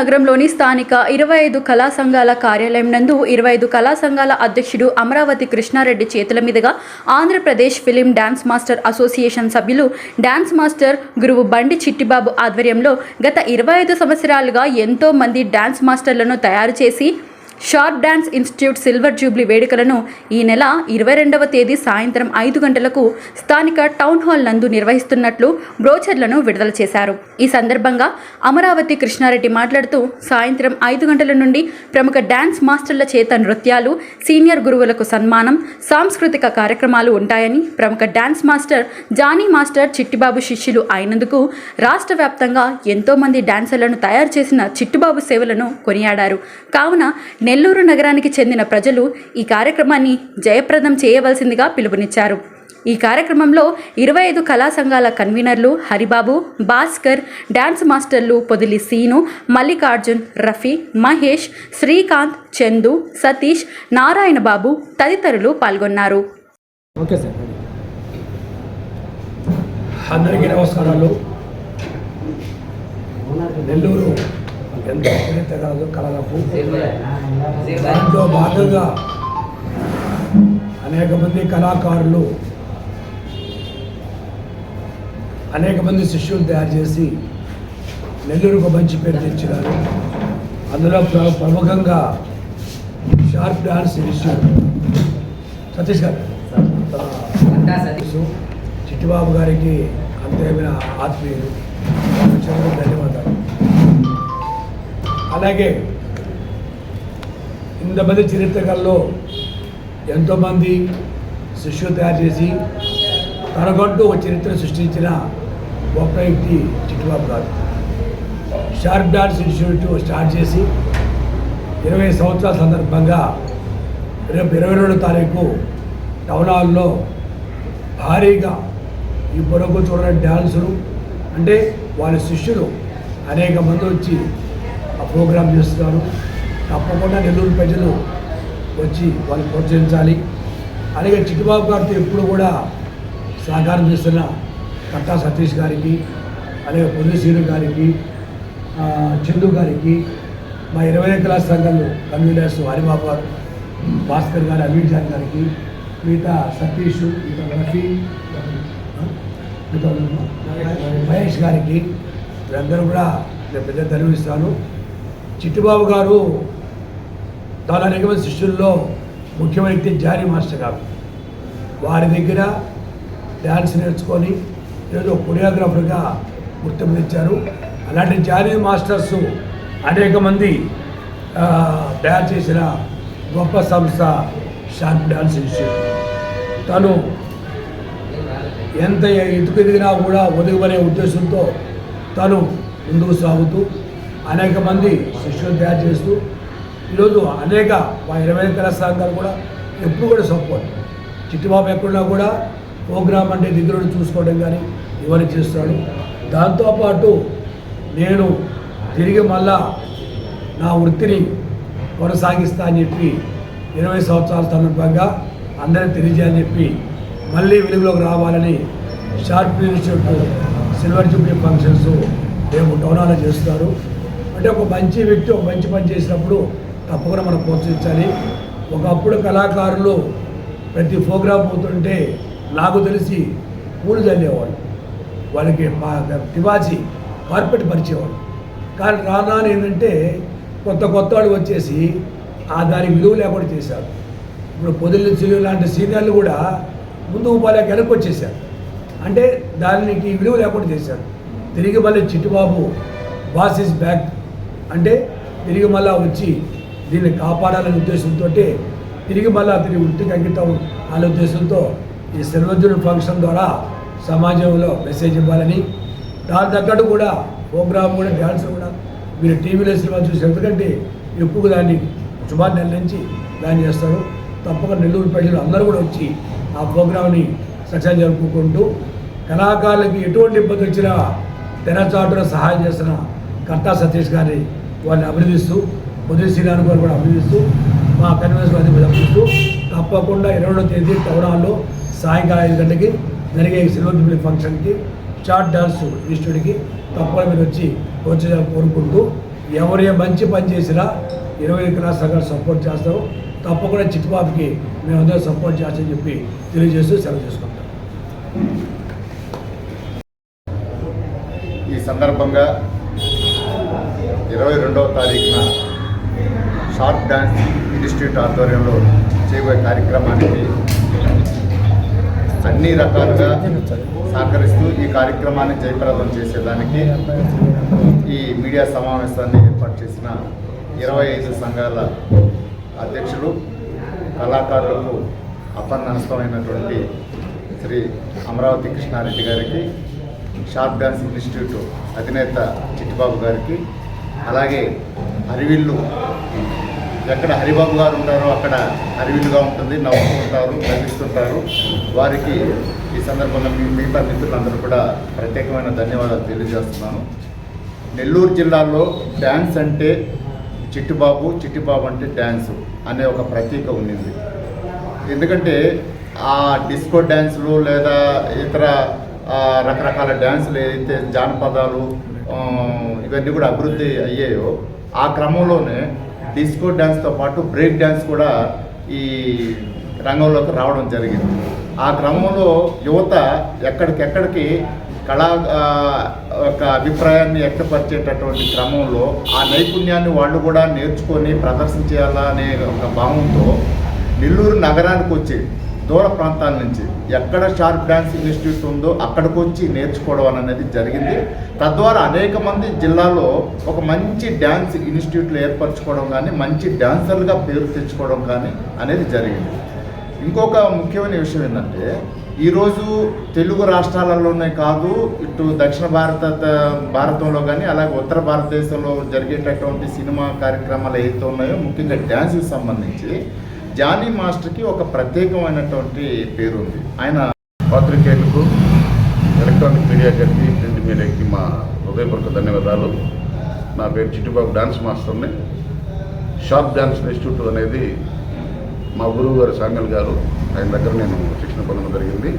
నగరంలోని స్థానిక ఇరవై ఐదు కళా సంఘాల కార్యాలయం నందు ఇరవై ఐదు కళా సంఘాల అధ్యక్షుడు అమరావతి కృష్ణారెడ్డి చేతుల మీదుగా Andhra Pradesh film dance master association సభ్యులు డ్యాన్స్ మాస్టర్ గురువు బండి చిట్టిబాబు ఆధ్వర్యంలో గత ఇరవై ఐదు సంవత్సరాలుగా ఎంతో మంది డ్యాన్స్ మాస్టర్లను తయారు చేసి sharp dance institute silver jubilee వేడుకలను ఈ నెల ఇరవై రెండవ తేదీ సాయంత్రం ఐదు గంటలకు స్థానిక టౌన్ హాల్ నందు నిర్వహిస్తున్నట్లు బ్రోచర్లను విడుదల చేశారు. ఈ సందర్భంగా అమరావతి కృష్ణారెడ్డి మాట్లాడుతూ సాయంత్రం ఐదు గంటల నుండి ప్రముఖ డ్యాన్స్ మాస్టర్ల చేత నృత్యాలు సీనియర్ గురువులకు సన్మానం సాంస్కృతిక కార్యక్రమాలు ఉంటాయని ప్రముఖ dance master Johnny master Chittibabu శిష్యులు అయినందుకు రాష్ట్ర వ్యాప్తంగా ఎంతో మంది తయారు చేసిన చిట్టుబాబు సేవలను కొనియాడారు. కావున నెల్లూరు నగరానికి చెందిన ప్రజలు ఈ కార్యక్రమాన్ని జయప్రదం చేయవలసిందిగా పిలుపునిచ్చారు. ఈ కార్యక్రమంలో ఇరవై ఐదు కళా సంఘాల కన్వీనర్లు హరిబాబు భాస్కర్ డాన్స్ మాస్టర్లు పొదిలి సీను మల్లికార్జున్ రఫీ మహేష్ శ్రీకాంత్ చందు సతీష్ నారాయణ బాబు తదితరులు పాల్గొన్నారు. అందరికీ నమస్కారాలు. నెల్లూరు ఎంతో కలదు కళలకు. దాంట్లో భాగంగా అనేక మంది కళాకారులు అనేక మంది శిష్యులు తయారు చేసి నెల్లూరుకు మంచి పేరు తెచ్చినారు. అందులో ప్ర- ప్రముఖంగా షార్ప్ డాన్స్ ఇన్స్టిట్యూట్ సతీష్ గారు. చిట్టిబాబు గారికి అంతేమైన ఆత్మీయులు. చాలా ధన్యవాదాలు. అలాగే ఇంతమంది చరిత్రకాల్లో ఎంతోమంది శిష్యులు తయారు చేసి తనకంటూ ఒక చరిత్ర సృష్టించిన గొప్ప వ్యక్తి చిట్టుబాబు గారు. షార్ప్ డాన్స్ ఇన్స్టిట్యూట్ స్టార్ట్ చేసి ఇరవై సంవత్సరాల సందర్భంగా రేపు ఇరవై రెండు తారీఖు టౌన్ హాల్లో భారీగా ఈ పొరకు చూడని డ్యాన్సులు అంటే వాళ్ళ శిష్యులు అనేక మంది వచ్చి ప్రోగ్రాం చేస్తున్నారు. తప్పకుండా నెల్లూరు ప్రజలు వచ్చి వాళ్ళు ప్రోత్సహించాలి. అలాగే చిట్టుబాబు గారితో ఎప్పుడు కూడా సహకారం చేస్తున్న కట్టా సతీష్ గారికి అలాగే పొల్లిశ్రీను గారికి చందు గారికి మా ఇరవై క్లాస్ సంఘాలు కన్వీనర్స్ హరిబాబు గారు భాస్కర్ గారు అమీర్ జాన్ గారికి మిగతా సతీష్ మిగతా రఫీ మిగతా మహేష్ గారికి వీరందరూ కూడా నేను పెద్ద తెలివిస్తాను చిట్టిబాబు గారు చాలా అనేక శిష్యుల్లో ముఖ్యమైన వ్యక్తి మాస్టర్ గారు. వారి దగ్గర డ్యాన్స్ నేర్చుకొని ఏదో కొరియోగ్రాఫర్గా గుర్తింపు ఇచ్చారు అలాంటి జానీ మాస్టర్స్ అనేక మంది తయారు చేసిన గొప్ప సంస్థ షార్ప్ డ్యాన్స్ ఇన్స్టిట్యూట్. తను ఎంత ఎదుగు ఎదిగినా కూడా ఒదుగుబడే ఉద్దేశంతో తను ముందుకు సాగుతూ అనేక మంది శిష్యులు తయారు చేస్తూ ఈరోజు అనేక మా ఇరవై కళా సంఘాలు కూడా ఎప్పుడు కూడా సపోర్ట్ చిట్టిబాబు ఎక్కడున్నా కూడా ప్రోగ్రామ్ అంటే దగ్గర చూసుకోవడం కానీ ఇవన్నీ చేస్తున్నాడు. దాంతోపాటు నేను తిరిగి మళ్ళా నా వృత్తిని కొనసాగిస్తా అని చెప్పి ఇరవై సంవత్సరాల సందర్భంగా అందరికీ తెలియజేయని చెప్పి మళ్ళీ వెలుగులోకి రావాలని sharp institute silver jubilee functions రేపు టౌనాలో చేస్తున్నారు. అంటే ఒక మంచి వ్యక్తి ఒక మంచి పని చేసినప్పుడు తప్పకుండా మనం ప్రోత్సహించాలి. ఒకప్పుడు కళాకారులు ప్రతి ప్రోగ్రాం పోతుంటే నాకు తెలిసి పూలు చల్లేవాళ్ళు. వాళ్ళకి మా తివాచి కార్పెట్ పరిచేవాళ్ళు. కానీ రానా ఏంటంటే కొత్త కొత్త వాళ్ళు వచ్చేసి ఆ దానికి విలువ లేకుండా చేశారు. ఇప్పుడు పొదిలి చిలువ లాంటి సీనియర్లు కూడా ముందు పోలేక వెనక్కి వచ్చేసారు అంటే దానికి విలువ లేకుండా చేశారు. తిరిగి మళ్ళీ చిట్టుబాబు బాస్ ఇస్ బ్యాక్ అంటే తిరిగి మళ్ళా వచ్చి దీన్ని కాపాడాలనే ఉద్దేశంతో తిరిగి మళ్ళా తిరిగి వృత్తికి అంకితం అనే ఉద్దేశంతో ఈ సర్వజన ఫంక్షన్ ద్వారా సమాజంలో మెసేజ్ ఇవ్వాలని. దాని తగ్గట్టు కూడా ప్రోగ్రామ్ కూడా డ్యాన్స్ కూడా మీరు టీవీలో సినిమా చూసి ఎందుకంటే ఎప్పుడు దాన్ని సుమారు నెల నుంచి దాన్ని చేస్తారు. తప్పకుండా నెల్లూరు ప్రజలు అందరూ కూడా వచ్చి ఆ ప్రోగ్రామ్ని సక్సెస్ జరుపుకుంటూ కళాకారులకి ఎటువంటి ఇబ్బంది వచ్చినా తెరచాటున సహాయం చేసిన కర్తా సతీష్ గారిని వారిని అభినందిస్తూ ఉదయ్ శ్రీరామ్ గారు కూడా అభినందిస్తూ మా కన్వెన్స్ గారిని అభినందిస్తూ తప్పకుండా ఇరవై రెండో తేదీ టౌనాల్లో సాయంకాలం ఐదు గంటలకి జరిగే ఈ సిల్వర్ జూబ్లీ ఫంక్షన్కి షార్ట్ డాన్స్ ఇన్స్టిట్యూట్కి తప్పకుండా మీరు వచ్చి వచ్చేయాలని కోరుకుంటూ ఎవరు మంచి పని చేసినా ఇరవై ఐదు సంఘాలు సపోర్ట్ చేస్తారు తప్పకుండా చిట్టుబాబుకి మేమందరం సపోర్ట్ చేస్తామని చెప్పి తెలియజేస్తూ సెలవు చేసుకుంటాం. ఈ సందర్భంగా ఇరవై రెండవ తారీఖున షార్ప్ డ్యాన్స్ ఇన్స్టిట్యూట్ ఆధ్వర్యంలో చేయబోయే కార్యక్రమానికి అన్ని రకాలుగా సహకరిస్తూ ఈ కార్యక్రమాన్ని జయప్రదం చేసేదానికి ఈ మీడియా సమావేశాన్ని ఏర్పాటు చేసిన ఇరవై ఐదు సంఘాల అధ్యక్షులు కళాకారులకు అపన్నస్తమైనటువంటి శ్రీ అమరావతి కృష్ణారెడ్డి గారికి షార్ప్ డ్యాన్స్ ఇన్స్టిట్యూట్ అధినేత చిట్టిబాబు గారికి అలాగే హరివిల్లు ఎక్కడ హరిబాబు గారు ఉంటారో అక్కడ హరివిల్లుగా ఉంటుంది. నవ్వుతూ ఉంటారు నవ్విస్తుంటారు. వారికి ఈ సందర్భంగా మీ మిగతా మిత్రులందరూ కూడా ప్రత్యేకమైన ధన్యవాదాలు తెలియజేస్తున్నాను. నెల్లూరు జిల్లాలో డ్యాన్స్ అంటే చిట్టిబాబు చిట్టిబాబు అంటే డ్యాన్స్ అనే ఒక ప్రతీక ఉండింది ఎందుకంటే ఆ డిస్కో డ్యాన్సులు లేదా ఇతర రకరకాల డ్యాన్సులు ఏదైతే జానపదాలు ఇవన్నీ కూడా అభివృద్ధి అయ్యాయో ఆ క్రమంలోనే డిస్కో డ్యాన్స్తో పాటు బ్రేక్ డ్యాన్స్ కూడా ఈ రంగంలోకి రావడం జరిగింది. ఆ క్రమంలో యువత ఎక్కడికెక్కడికి కళా యొక్క ఒక అభిప్రాయాన్ని వ్యక్తపరిచేటటువంటి క్రమంలో ఆ నైపుణ్యాన్ని వాళ్ళు కూడా నేర్చుకొని ప్రదర్శించాలా అనే ఒక భావంతో నెల్లూరు నగరానికి వచ్చి దూర ప్రాంతాల నుంచి ఎక్కడ షార్ప్ డ్యాన్స్ ఇన్స్టిట్యూట్ ఉందో అక్కడికి వచ్చి నేర్చుకోవడం అనేది జరిగింది. తద్వారా అనేక మంది జిల్లాలో ఒక మంచి డ్యాన్స్ ఇన్స్టిట్యూట్లు ఏర్పరచుకోవడం కానీ మంచి డ్యాన్సర్లుగా పేరు తెచ్చుకోవడం కానీ అనేది జరిగింది. ఇంకొక ముఖ్యమైన విషయం ఏంటంటే ఈరోజు తెలుగు రాష్ట్రాలలోనే కాదు ఇటు దక్షిణ భారత భారతంలో కానీ అలాగే ఉత్తర భారతదేశంలో జరిగేటటువంటి సినిమా కార్యక్రమాలు ఏవైతే ఉన్నాయో ముఖ్యంగా డ్యాన్స్కి సంబంధించి జానీ మాస్టర్కి ఒక ప్రత్యేకమైనటువంటి పేరు ఉంది. ఆయన పాత్రికేయులకు ఎలక్ట్రానిక్ మీడియా గారికి ప్రింట్ మీడియాకి మా హృదయపూర్వక ధన్యవాదాలు. నా పేరు చిట్టుబాబు డాన్స్ మాస్టర్ని. షార్ప్ డాన్స్ ఇన్స్టిట్యూట్ అనేది మా గురువు గారు సామ్యుల్ గారు ఆయన దగ్గర నేను శిక్షణ పొందడం జరిగింది.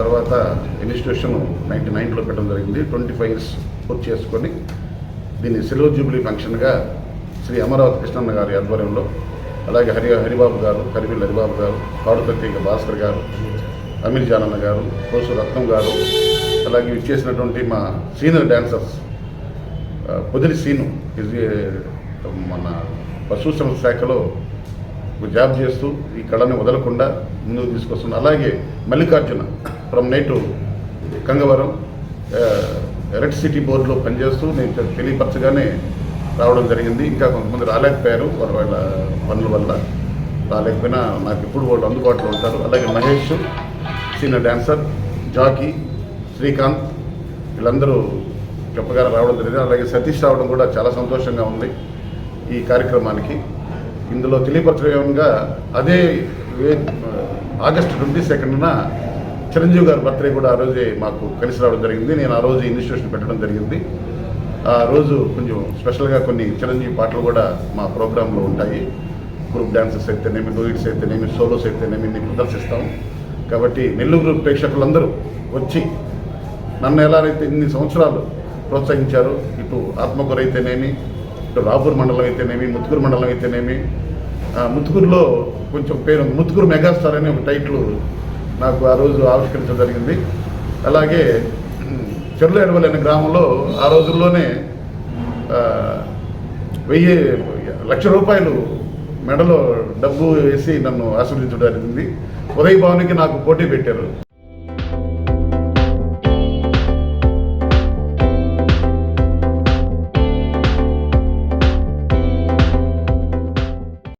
తర్వాత ఇన్స్టిట్యూషన్ నైంటీ నైన్లో పెట్టడం జరిగింది. ట్వంటీ ఫైవ్ ఇయర్స్ పూర్తి చేసుకొని దీన్ని సిల్వర్ జూబ్లీ ఫంక్షన్గా శ్రీ అమరావతి కృష్ణన్న గారి ఆధ్వర్యంలో అలాగే హరి హరిబాబు గారు కరివిల్ హరిబాబు గారు పాడుపత్రిక భాస్కర్ గారు అమిల్ జానన్న గారు కోసు రత్నం గారు అలాగే ఇచ్చేసినటువంటి మా సీనియర్ డాన్సర్స్ ఆ, పొదిలి సీను మన పశు సంస్థ శాఖలో ఒక జాబ్ చేస్తూ ఈ కళని వదలకుండా ముందుకు తీసుకొస్తున్నాను అలాగే Mallikarjuna from night Kangavaram electricity బోర్డులో పనిచేస్తూ నేను తెలియపరచగానే రావడం జరిగింది. ఇంకా కొంతమంది రాలేకపోయారు. వాళ్ళ వాళ్ళ పనుల వల్ల రాలేకపోయినా నాకు ఎప్పుడు వాళ్ళు అందుబాటులో ఉంటారు. అలాగే Mahesh senior dancer Jackie Srikanth వీళ్ళందరూ గొప్పగా రావడం జరిగింది. అలాగే సతీష్ రావడం కూడా చాలా సంతోషంగా ఉంది ఈ కార్యక్రమానికి. ఇందులో తెలియపరచడంగా అదే వే- ఆగస్టు ట్వంటీ సెకండ్న చిరంజీవి గారి బర్త్డే కూడా ఆ రోజే మాకు కలిసి రావడం జరిగింది. నేను ఆ రోజు ఇన్స్టిట్యూషన్ పెట్టడం జరిగింది. ఆ రోజు కొంచెం స్పెషల్గా కొన్ని చిరంజీవి పాటలు కూడా మా ప్రోగ్రాంలో ఉంటాయి. గ్రూప్ డాన్సెస్ అయితేనేమి డూయిట్స్ అయితేనేమి సోలోస్ అయితేనేమి నేను ప్రదర్శిస్తాం. కాబట్టి నెల్లూరు ప్రేక్షకులందరూ వచ్చి నన్ను ఎలాగైతే ఇన్ని సంవత్సరాలు ప్రోత్సహించారు ఇటు ఆత్మకూరు అయితేనేమి ఇటు రాపూర్ మండలం అయితేనేమి ముత్తుకూరు మండలం అయితేనేమి ఆ, ముత్తుకూరులో కొంచెం పేరు ముత్తుకూరు మెగాస్టార్ అనే ఒక టైటిల్ నాకు ఆ రోజు ఆవిష్కరించడం జరిగింది. అలాగే చెర్ల ఎడవల్ అనే గ్రామంలో ఆ రోజుల్లోనే వెయ్యి లక్ష రూపాయలు మెడలో డబ్బు వేసి నన్ను ఆశీర్వదించడం జరిగింది. ఉదయ్ భవన్కి నాకు పోటీ పెట్టారు.